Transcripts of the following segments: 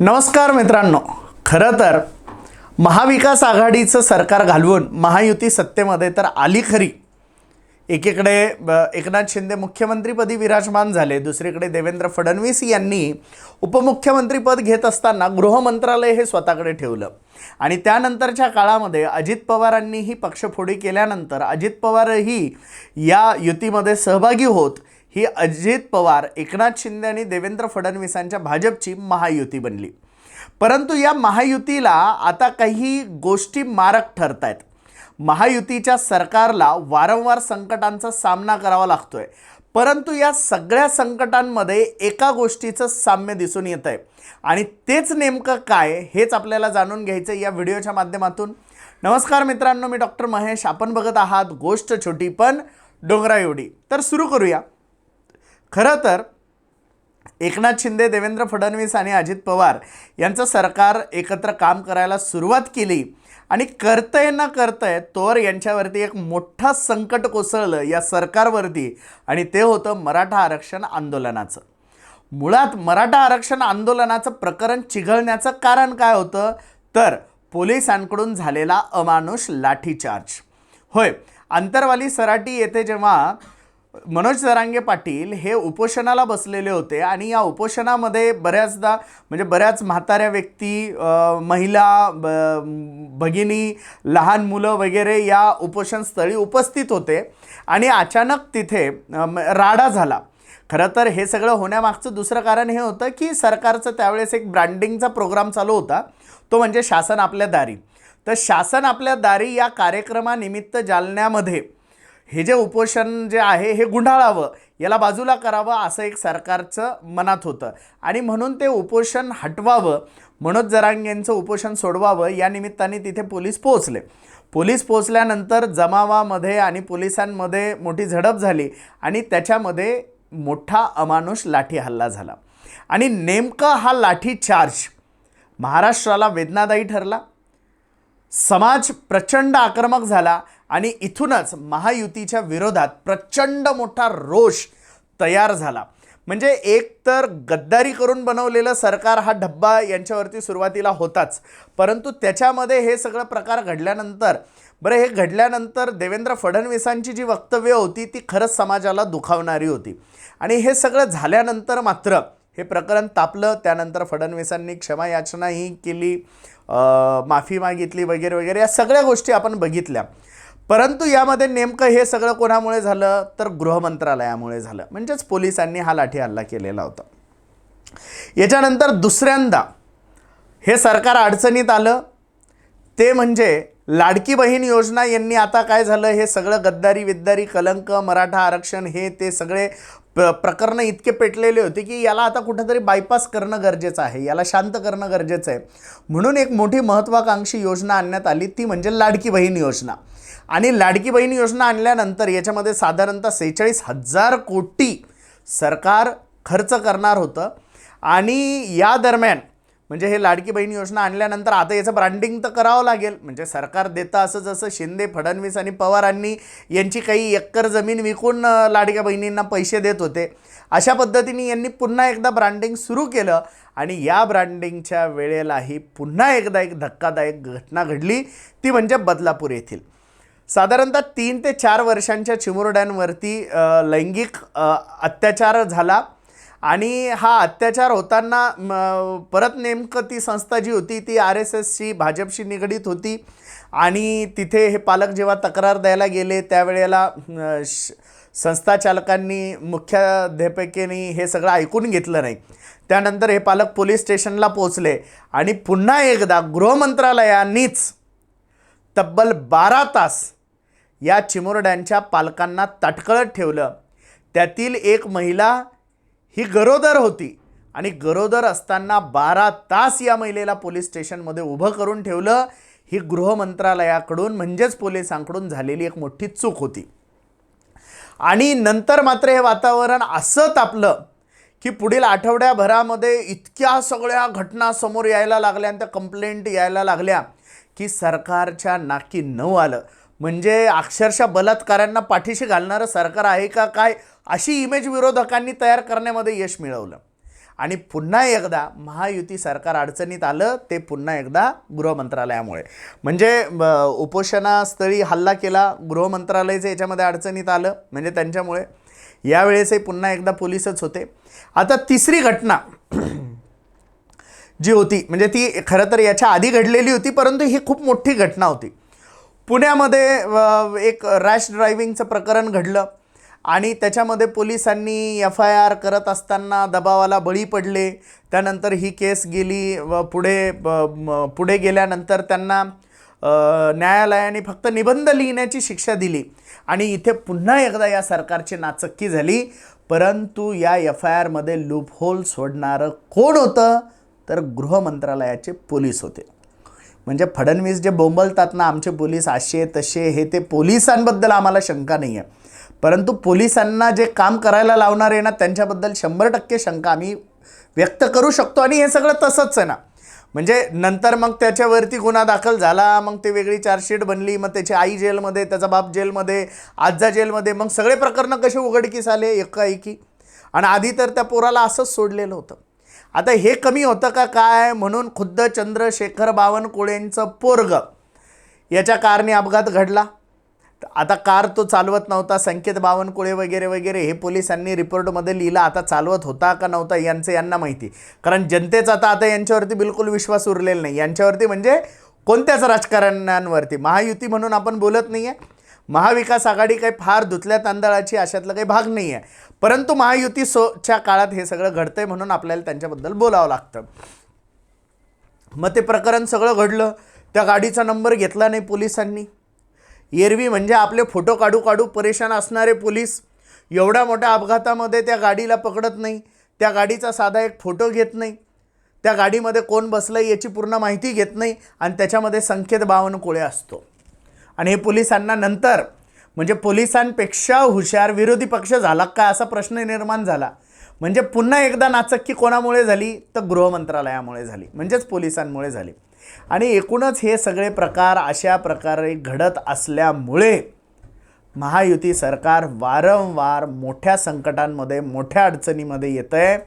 नमस्कार मित्रांनो. खरं तर महाविकास आघाडीचं सरकार घालवून महायुती सत्तेमध्ये तर आली खरी. एकीकडे ब, एकनाथ शिंदे मुख्यमंत्रीपदी विराजमान झाले दुसरीकडे देवेंद्र फडणवीस यांनी उपमुख्यमंत्रीपद घेत असताना गृहमंत्रालय हे स्वतःकडे ठेवलं. आणि त्यानंतरच्या काळामध्ये अजित पवारांनीही पक्षफोडी केल्यानंतर अजित पवारही या युतीमध्ये सहभागी होत ही अजित पवार एकनाथ शिंदे आणि देवेंद्र फडणवीसांच्या भाजपची महायुती बनली. परंतु या महायुतीला आता काही गोष्टी मारक ठरत आहेत महायुतीच्या सरकारला वारंवार संकटांचा सामना करावा लागतोय. परंतु या सगळ्या संकटांमध्ये एका गोष्टीचं साम्य दिसून येत आहे आणि तेच नेमकं काय हेच आपल्याला जाणून घ्यायचं आहे या व्हिडिओच्या माध्यमातून. नमस्कार मित्रांनो मी डॉक्टर महेश. आपण बघत आहात गोष्ट छोटी पण डोंगरा एवढी तर सुरू करूया. खरं तर एकनाथ शिंदे देवेंद्र फडणवीस आणि अजित पवार यांचं सरकार एकत्र काम करायला सुरुवात केली आणि करतंय ना करतंय तोर यांच्यावरती एक मोठं संकट कोसळलं या सरकारवरती आणि ते होतं मराठा आरक्षण आंदोलनाचं. मुळात मराठा आरक्षण आंदोलनाचं प्रकरण चिघळण्याचं कारण काय होतं? तर पोलिसांकडून झालेला अमानुष लाठीचार्ज. होय आंतरवाली सराटी येथे जेव्हा मनोज जरांगे पाटील हे उपोषणाला बसलेले होते आणि या उपोषणामध्ये बऱ्याचदा म्हणजे बऱ्याच म्हाताऱ्या व्यक्ती महिला ब- भगिनी लहान मुलं वगैरे या उपोषणस्थळी उपस्थित होते आणि अचानक तिथे राडा झाला. खरं तर हे सगळं होण्यामागचं दुसरं कारण हे होतं की सरकारचं त्यावेळेस एक ब्रँडिंगचा प्रोग्राम चालू होता तो म्हणजे शासन आपल्या दारी. तर शासन आपल्या दारी या कार्यक्रमानिमित्त जालन्यामध्ये हे जे उपोषण जे आहे हे गुंडाळावं याला बाजूला करावं असं एक सरकारचं मनात होतं. आणि म्हणून ते उपोषण हटवावं मनोज जरांगेंचं उपोषण सोडवावं या निमित्ताने तिथे पोलीस पोहोचले. पोलीस पोहोचल्यानंतर जमावामध्ये आणि पोलिसांमध्ये मोठी झडप झाली आणि त्याच्यामध्ये मोठा अमानुष लाठी हल्ला झाला. आणि नेमका हा लाठी चार्ज महाराष्ट्राला वेदनादायी ठरला. समाज प्रचंड आक्रमक झाला. आणि इथूनच महायुतीच्या विरोधात प्रचंड मोठा रोष तयार झाला. म्हणजे एक तर गद्दारी करून बनवलेलं सरकार हा डब्बा यांच्यावरती सुरुवातीला होताच. परंतु त्याच्यामध्ये हे सगळं प्रकार घडल्यानंतर बरं हे घडल्यानंतर देवेंद्र फडणवीसांची जी वक्तव्य होती ती खरंच समाजाला दुखावणारी होती. आणि हे सगळं झाल्यानंतर मात्र हे प्रकरण तापलं. त्यानंतर फडणवीसांनी क्षमा याचनाही केली माफी मागितली वगैरे वगैरे या सगळ्या गोष्टी आपण बघितल्या. परंतु यामध्ये नेमकं हे सगळं कोणामुळे झालं? तर गृहमंत्रालयामुळे झालं. म्हणजेच पोलिसांनी हा लाठी हल्ला केलेला होता. याच्यानंतर दुसऱ्यांदा हे सरकार अडचणीत आलं. ते म्हणजे लाडकी बहीण योजना यांनी आता काय झालं? हे सगळं गद्दारी विद्दारी कलंक मराठा आरक्षण हे ते सगळे प्र प्रकरणं इतके पेटलेले होते की याला आता कुठंतरी बायपास करणं गरजेचं आहे. याला शांत करणं गरजेचं आहे. म्हणून एक मोठी महत्त्वाकांक्षी योजना आणण्यात आली. ती म्हणजे लाडकी बहीण योजना. आणि लाडकी बहीण योजना आणल्यानंतर याच्यामध्ये साधारणतः सेहेचाळीस हजार कोटी सरकार खर्च करणार होतं. आणि या दरम्यान म्हणजे हे लाडकी बहीण योजना आणल्यानंतर आता याचं ब्रँडिंग तर करावं लागेल. म्हणजे सरकार देतं असं जसं शिंदे फडणवीस आणि पवारांनी यांची काही एकर जमीन विकून लाडक्या बहिणींना पैसे देत होते. अशा पद्धतीने यांनी पुन्हा एकदा ब्रँडिंग सुरू केलं. आणि या ब्रँडिंगच्या वेळेलाही पुन्हा एकदा एक धक्कादायक घटना घडली. ती म्हणजे बदलापूर येथील. साधारणतः तीन ते चार वर्षांच्या चिमुरड्यांवरती लैंगिक अत्याचार झाला. आणि हा अत्याचार होताना परत नेमकं ती संस्था जी होती ती आर एस एसशी भाजपशी निगडीत होती. आणि तिथे हे पालक जेव्हा तक्रार द्यायला गेले त्यावेळेला श- संस्था चालकांनी हे सगळं ऐकून घेतलं नाही. त्यानंतर हे पालक पोलीस स्टेशनला पोचले आणि पुन्हा एकदा गृहमंत्रालयानीच तब्बल बारा तास या चिमुरड्यांच्या पालकांना ताटकळत ठेवलं. त्यातील एक महिला ही गरोदर होती आणि गरोदर असताना बारा तास या महिलेला पोलीस स्टेशनमध्ये उभं करून ठेवलं. ही गृहमंत्रालयाकडून म्हणजेच पोलिसांकडून झालेली एक मोठी चूक होती. आणि नंतर मात्र हे वातावरण असं तापलं की पुढील आठवड्याभरामध्ये इतक्या सगळ्या घटना समोर यायला लागल्या आणि त्या कंप्लेंट यायला लागल्या की सरकारच्या नाकी नऊ आलं. म्हणजे अक्षरशः बलात्कारांना पाठीशी घालणारं सरकार आहे का काय अशी इमेज विरोधकांनी तयार करण्यामध्ये यश मिळवलं. आणि पुन्हा एकदा महायुती सरकार अडचणीत आलं ते पुन्हा एकदा गृहमंत्रालयामुळे म्हणजे उपोषणास्थळी हल्ला केला गृहमंत्रालयाचं याच्यामध्ये अडचणीत आलं म्हणजे त्यांच्यामुळे. यावेळेसही पुन्हा एकदा पोलीसच होते. आता तिसरी घटना जी होती म्हणजे ती खरं तर याच्या आधी घडलेली होती परंतु ही खूप मोठी घटना होती. पुण्यामध्ये एक रॅश ड्रायव्हिंगचं प्रकरण घडलं आणि त्याच्यामध्ये पोलिसांनी एफ आय आर करत असताना दबावाला बळी पडले. त्यानंतर ही केस गेली व पुढे पुढे गेल्यानंतर त्यांना न्यायालयाने फक्त निबंध लिहिण्याची शिक्षा दिली आणि इथे पुन्हा एकदा या सरकारची नाचक्की झाली. परंतु या एफ आय आरमध्ये लूपहोल सोडणारं कोण होतं? तर गृह मंत्रालयाचे पोलीस होते. म्हणजे फडणवीस जे बोंबलतात ना आमचे पोलीस असे तसे हे ते पोलिसांबद्दल आम्हाला शंका नाही आहे परंतु पोलिसांना जे काम करायला लावणार आहे ना त्यांच्याबद्दल शंभर टक्के शंका आम्ही व्यक्त करू शकतो आणि हे सगळं तसंच आहे ना. म्हणजे नंतर मग त्याच्यावरती गुन्हा दाखल झाला मग ते वेगळी चार्जशीट बनली मग त्याची आई जेलमध्ये त्याचा बाप जेलमध्ये आजा जेलमध्ये मग सगळे प्रकरणं कसे उघडकीस आले एकाएकी. आणि आधी तर त्या पोराला असंच सोडलेलं होतं. आता हे कमी होतं का काय? म्हणून खुद्द चंद्रशेखर बावनकुळेंचं पोरग याच्या कारने अपघात घडला. आता कार तो चालवत नव्हता. संकेत बावनकुळे वगैरे वगैरे हे पोलिसांनी रिपोर्टमध्ये लिहिलं. आता चालवत होता का नव्हता यांचं यांना माहिती. कारण जनतेचा आता आता यांच्यावरती बिलकुल विश्वास उरलेला नाही. यांच्यावरती म्हणजे कोणत्याच राजकारण्यांवरती. महायुती म्हणून आपण बोलत नाही आहे महाविकास आघाडी काही फार धुतल्या तांदळाची अशातला काही भाग नाही आहे परंतु महायुती सोच्या काळात हे सगळं घडतंय म्हणून आपल्याला त्यांच्याबद्दल बोलावं लागतं. मग ते प्रकरण सगळं घडलं. त्या गाडीचा नंबर घेतला नाही पोलिसांनी. एरवी म्हणजे आपले फोटो काढू काढू परेशान असणारे पोलीस. एवढ्या मोठ्या अपघातामध्ये त्या गाडीला पकडत नाही. त्या गाडीचा साधा एक फोटो घेत नाही. त्या गाडीमध्ये कोण बसलं याची पूर्ण माहिती घेत नाही आणि त्याच्यामध्ये संकेत बावनकुळे असतो. आणि हे पोलिसांना नंतर म्हणजे पोलिसांपेक्षा हुशार विरोधी पक्ष झाला का असा प्रश्न निर्माण झाला. म्हणजे पुन्हा एकदा नाचक्की कोणामुळे झाली? तर गृहमंत्रालयामुळे झाली. म्हणजेच पोलिसांमुळे झाली. आणि एकूणच हे सगळे प्रकार अशा प्रकारे घडत असल्यामुळे महायुती सरकार वारंवार मोठ्या संकटांमध्ये मोठ्या अडचणीमध्ये येतं आहे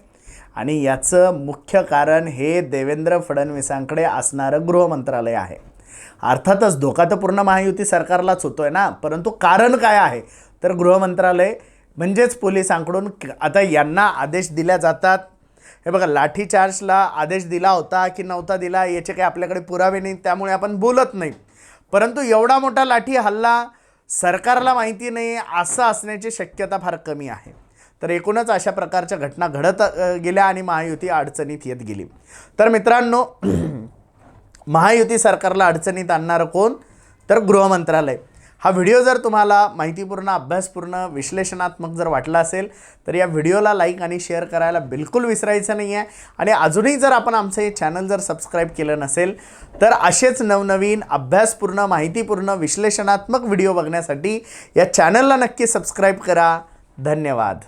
आणि याचं मुख्य कारण हे देवेंद्र फडणवीसांकडे असणारं गृहमंत्रालय आहे. अर्थातच धोका तर पूर्ण महायुती सरकारलाच होतो आहे ना. परंतु कारण काय आहे? तर गृहमंत्रालय म्हणजेच पोलिसांकडून आता यांना आदेश दिल्या जातात. हे बघा लाठीचार्जला आदेश दिला होता की नव्हता दिला याचे काही आपल्याकडे पुरावे नाही त्यामुळे आपण बोलत नाही. परंतु एवढा मोठा लाठी हल्ला सरकारला माहिती नाही असं असण्याची शक्यता फार कमी आहे. तर एकूणच अशा प्रकारच्या घटना घडत गेल्या आणि महायुती अडचणीत येत गेली. तर मित्रांनो महायुती सरकारला अडचणीत आणणारं कोण? तर गृहमंत्रालय हा व्हिडिओ जर तुम्हाला माहितीपूर्ण अभ्यासपूर्ण विश्लेषणात्मक जर वाटला असेल तर या व्हिडिओला लाईक आणि शेअर करायला बिलकुल विसरायचं नाही आहे आणि अजूनही जर आपण आमचं हे चॅनल जर सबस्क्राईब केलं नसेल तर असेच नवनवीन अभ्यासपूर्ण माहितीपूर्ण विश्लेषणात्मक व्हिडिओ बघण्यासाठी या चॅनलला नक्की सबस्क्राईब करा. धन्यवाद.